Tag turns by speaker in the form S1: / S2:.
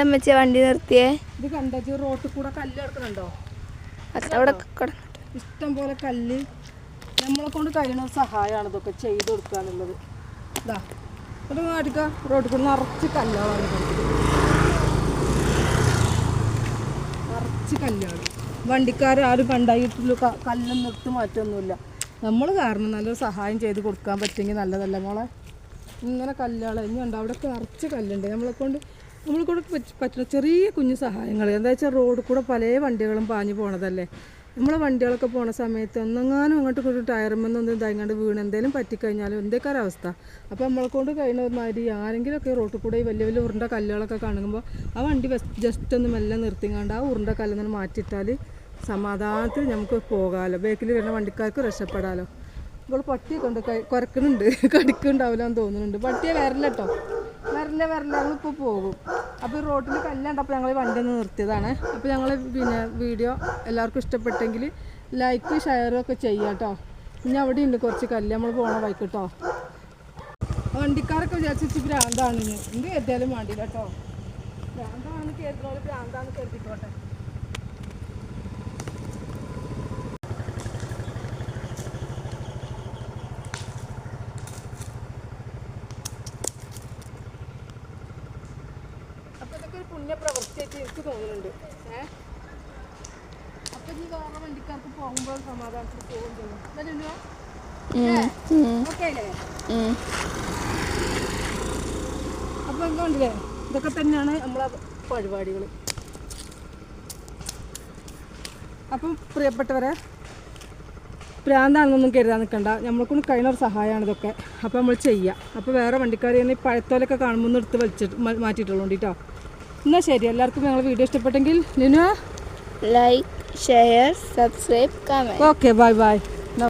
S1: എന്താ വെച്ചാ വണ്ടി നിർത്തിയേ?
S2: ഇത് കണ്ടത് റോട്ടിൽ കൂടെ കല്ല് കിടക്കുന്നുണ്ടോ?
S1: അവിടെ
S2: ഇഷ്ടം പോലെ കല്ല് നമ്മളെ കൊണ്ട് കഴിയുന്ന സഹായമാണ് ഇതൊക്കെ ചെയ്ത് കൊടുക്കാനുള്ളത്. ഇതാ ഒരു നാട്ടിക്ക റോഡിൽ കൂടെ നിറച്ച് കല്ലുകളാണ്. നിറച്ച് കല്ലുകൾ വണ്ടിക്കാർ ആരും കണ്ടായിട്ടുള്ള കല്ലൊന്നും എടുത്ത് മാറ്റമൊന്നുമില്ല നമ്മൾ കാരണം നല്ലൊരു സഹായം ചെയ്ത് കൊടുക്കാൻ പറ്റുമെങ്കിൽ നല്ലതല്ല മോളെ? ഇങ്ങനെ കല്ലുകൾ ഇനി ഉണ്ട് അവിടെ നിറച്ച് കല്ലുണ്ട്. നമ്മളെ കൊണ്ട് നമ്മളെ കൂടെ പറ്റ- പറ്റുന്ന ചെറിയ കുഞ്ഞു സഹായങ്ങൾ. എന്താ വെച്ചാൽ റോഡിൽ കൂടെ പല വണ്ടികളും പാഞ്ഞു പോണതല്ലേ. നമ്മളെ വണ്ടികളൊക്കെ പോണ സമയത്ത് ഒന്നെങ്ങാനും അങ്ങോട്ട് കൊണ്ട് ടയറുമെന്നൊന്നും ഇതായിങ്ങാണ്ട് വീണ് എന്തെങ്കിലും പറ്റിക്കഴിഞ്ഞാലും എന്തൊക്കെ ഒരവസ്ഥ അപ്പോൾ നമ്മളെ കൊണ്ട് കഴിയുന്ന ആരെങ്കിലുമൊക്കെ റോട്ടിൽ കൂടെ ഈ വലിയ വലിയ ഉരുണ്ട കല്ലുകളൊക്കെ കാണുമ്പോൾ ആ വണ്ടി ജസ്റ്റ് ഒന്ന് മെല്ലെ നിർത്തിങ്ങാണ്ട് ആ ഉരുണ്ട കല്ലെന്ന് മാറ്റിയിട്ടാൽ സമാധാനത്തിൽ നമുക്ക് പോകാമല്ലോ ബേക്കിൽ വരുന്ന വണ്ടിക്കാർക്ക് രക്ഷപ്പെടാമല്ലോ ഇപ്പോൾ പട്ടിയൊക്കെ ഉണ്ട് കുറക്കുന്നുണ്ട് കടിക്കുന്നുണ്ടാവില്ല എന്ന് തോന്നുന്നുണ്ട്. പട്ടിയെ വരല്ല കേട്ടോ വരണ്ട വരല്ല ഞങ്ങളിപ്പോൾ പോകും. അപ്പോൾ ഈ റോട്ടിൽ കല്ലുണ്ടപ്പോൾ ഞങ്ങൾ വണ്ടി ഒന്ന് നിർത്തിയതാണ്. അപ്പോൾ ഞങ്ങൾ പിന്നെ വീഡിയോ എല്ലാവർക്കും ഇഷ്ടപ്പെട്ടെങ്കിൽ ലൈക്ക് ഷെയറും ഒക്കെ ചെയ്യാം കേട്ടോ ഇനി അവിടെ ഉണ്ട് കുറച്ച് കല്ല്. നമ്മൾ പോണ വൈക്ക് കേട്ടോ വണ്ടിക്കാരൊക്കെ വിചാരിച്ചിട്ട് ഭ്രാന്താണ് എന്ത് കരുതിയാലും വേണ്ടില്ല കേട്ടോ ഭ്രാന്താണ് കരുതുന്നവർ ഭ്രാന്താണ് കരുതിക്കോട്ടെ. ഒരു പുണ്യപ്രവൃത്തിയായിട്ട് എനിക്ക് തോന്നുന്നുണ്ട്. ഏഹ് അപ്പൊ നീ വേറെ വണ്ടിക്കാർക്ക് പോകുമ്പോൾ സമാധാനത്തിൽ പോകും ചെയ്യും. ഓക്കെ അല്ലേ. അപ്പൊ എന്തുകൊണ്ടില്ലേ ഇതൊക്കെ തന്നെയാണ് നമ്മളെ പരിപാടികൾ അപ്പം പ്രിയപ്പെട്ടവരെ പ്രാന്താണെന്നൊന്നും കരുതാൻ നിൽക്കണ്ട. നമ്മളെക്കൊണ്ട് കഴിയുന്ന ഒരു സഹായമാണ് ഇതൊക്കെ. അപ്പോൾ നമ്മൾ ചെയ്യുക അപ്പോൾ വേറെ വണ്ടിക്കാർ തന്നെ പഴത്തോലൊക്കെ കാണുമ്പോൾ ഒന്ന് എടുത്ത് വലിച്ചിട്ട് മാറ്റിയിട്ടുള്ളൂ കേട്ടോ എന്നാൽ ശരി എല്ലാവർക്കും ഞങ്ങൾ വീഡിയോ ഇഷ്ടപ്പെട്ടെങ്കിൽ Linu
S1: like share subscribe
S2: okay bye bye